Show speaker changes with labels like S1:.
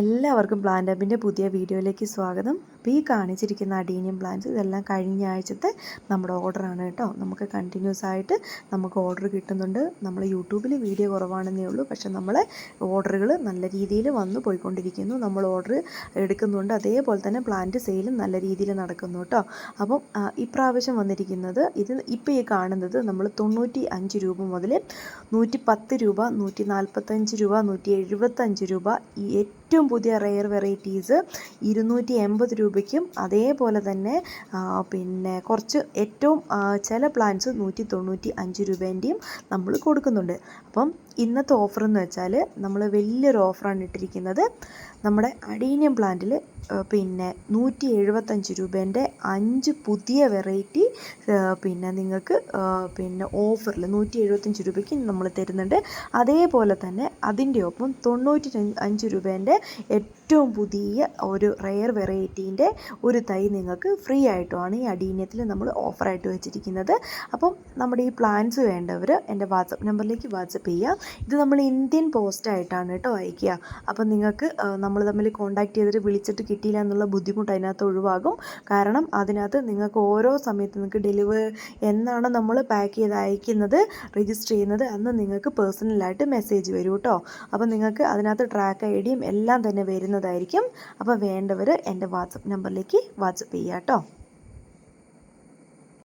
S1: എല്ലാവർക്കും പ്ലാന്റ് അപ്പിന്റെ പുതിയ വീഡിയോയിലേക്ക് സ്വാഗതം. അപ്പോൾ ഈ കാണിച്ചിരിക്കുന്ന അഡീനിയം പ്ലാന്റ്സ് ഇതെല്ലാം കഴിഞ്ഞ ആഴ്ചത്തെ നമ്മുടെ ഓർഡറാണ് കേട്ടോ. നമുക്ക് കണ്ടിന്യൂസ് ആയിട്ട് നമുക്ക് ഓർഡർ കിട്ടുന്നുണ്ട്. നമ്മൾ യൂട്യൂബിൽ വീഡിയോ കുറവാണെന്നേ ഉള്ളൂ. പക്ഷെ നമ്മളെ ഓർഡറുകൾ നല്ല രീതിയിൽ വന്നു പോയിക്കൊണ്ടിരിക്കുന്നു. നമ്മൾ ഓർഡർ എടുക്കുന്നുണ്ട്. അതേപോലെ തന്നെ പ്ലാന്റ് സെയിലും നല്ല രീതിയിൽ നടക്കുന്നു കേട്ടോ. അപ്പം ഇപ്രാവശ്യം വന്നിരിക്കുന്നത് ഇത് ഇപ്പോൾ ഈ കാണുന്നത് നമ്മൾ തൊണ്ണൂറ്റി അഞ്ച് രൂപ മുതൽ നൂറ്റി പത്ത് രൂപ നൂറ്റി നാൽപ്പത്തഞ്ച് രൂപ നൂറ്റി എഴുപത്തഞ്ച് രൂപ ഈ ഏറ്റവും പുതിയ റെയർ വെറൈറ്റീസ് ഇരുന്നൂറ്റി എൺപത് രൂപയ്ക്കും അതേപോലെ തന്നെ പിന്നെ കുറച്ച് ഏറ്റവും ചില പ്ലാൻസ് നൂറ്റി തൊണ്ണൂറ്റി അഞ്ച് രൂപേന്റെയും നമ്മൾ കൊടുക്കുന്നുണ്ട്. അപ്പം ഇന്നത്തെ ഓഫർ എന്ന് വെച്ചാൽ നമ്മൾ വലിയൊരു ഓഫറാണ് ഇട്ടിരിക്കുന്നത്. നമ്മുടെ അഡീനിയം പ്ലാന്റിൽ പിന്നെ നൂറ്റി എഴുപത്തഞ്ച് രൂപേന്റെ അഞ്ച് പുതിയ വെറൈറ്റി പിന്നെ നിങ്ങൾക്ക് പിന്നെ ഓഫറിൽ നൂറ്റി എഴുപത്തഞ്ച് രൂപയ്ക്ക് നമ്മൾ തരുന്നുണ്ട്. അതേപോലെ തന്നെ അതിന്റെ ഒപ്പം തൊണ്ണൂറ്റി അഞ്ച് രൂപേന്റെ ഏറ്റവും പുതിയ ഒരു റെയർ വെറൈറ്റീന്റെ ഒരു തൈ നിങ്ങൾക്ക് ഫ്രീ ആയിട്ടുമാണ് ഈ അടീനത്തിൽ നമ്മൾ ഓഫറായിട്ട് വെച്ചിരിക്കുന്നത്. അപ്പം നമ്മുടെ ഈ പ്ലാൻസ് വേണ്ടവർ എന്റെ വാട്സപ്പ് നമ്പറിലേക്ക് വാട്സപ്പ് ചെയ്യുക ഇത് നമ്മൾ ഇന്ത്യൻ പോസ്റ്റായിട്ടാണ് കേട്ടോ അയക്കുക. അപ്പം നിങ്ങൾക്ക് നമ്മൾ തമ്മിൽ കോൺടാക്ട് ചെയ്തിട്ട് വിളിച്ചിട്ട് കിട്ടിയില്ല എന്നുള്ള ബുദ്ധിമുട്ട് അതിനകത്ത് ഒഴിവാകും. കാരണം അതിനകത്ത് നിങ്ങൾക്ക് ഓരോ സമയത്ത് നിങ്ങൾക്ക് ഡെലിവർ എന്നാണ് നമ്മൾ പാക്ക് ചെയ്ത് അയക്കുന്നത് രജിസ്റ്റർ ചെയ്യുന്നത്. അന്ന് നിങ്ങൾക്ക് പേഴ്സണലായിട്ട് മെസ്സേജ് വരും കേട്ടോ. അപ്പം നിങ്ങൾക്ക് അതിനകത്ത് ട്രാക്ക് ഐ ഡിയും എല്ലാം തന്നെ വരുന്നതായിരിക്കും. അപ്പോൾ വേണ്ടവർ എന്റെ വാട്സപ്പ് നമ്പറിലേക്ക് വാട്സപ്പ് ചെയ്യാം കേട്ടോ